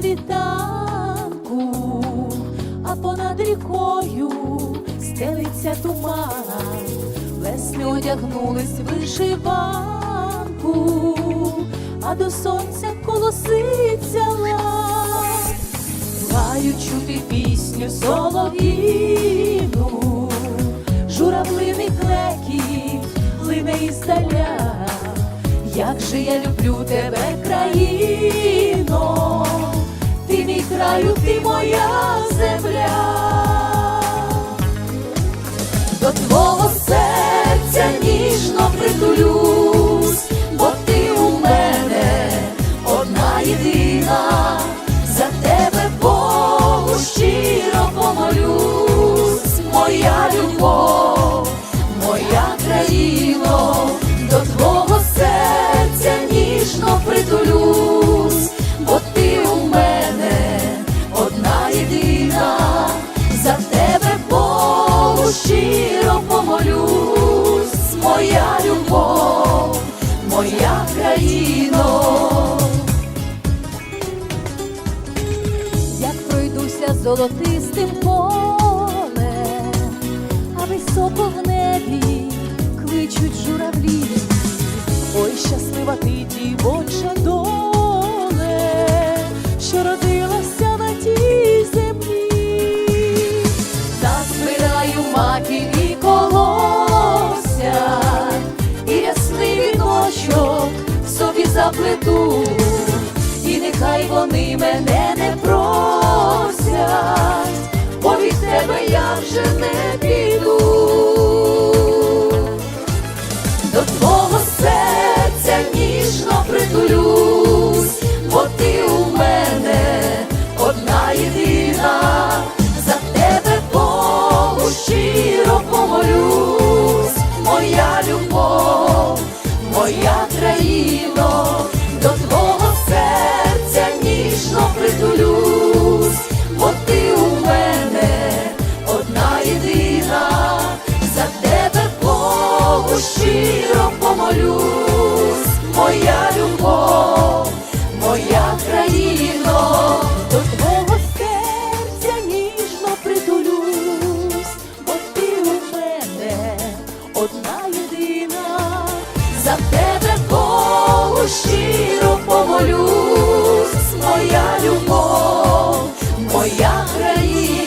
світанку, а понад рікою стелиться туман, весни одягнулись вишиванку, а до сонця колоситься лад. Маю чути пісню солов'їну, журавлиний клекіт лине іздаля. Як же я люблю тебе, країно, ти мій краю, ти моя земля. До твого серця ніжно притулюсь, бо ти у мене одна єдина, за тебе Богу щиро помолюсь, моя любов, золотистим полем, а високо в небі кличуть журавлі. Ой, щаслива ти дівоча доле, що родилася на тій землі, Назбираю маків і колося, і рясний віночок собі заплету, і нехай вони мене моя країно, до твого серця ніжно притулюсь, бо ти у мене одна єдина, за тебе Богу щиро помолюсь, моя країна.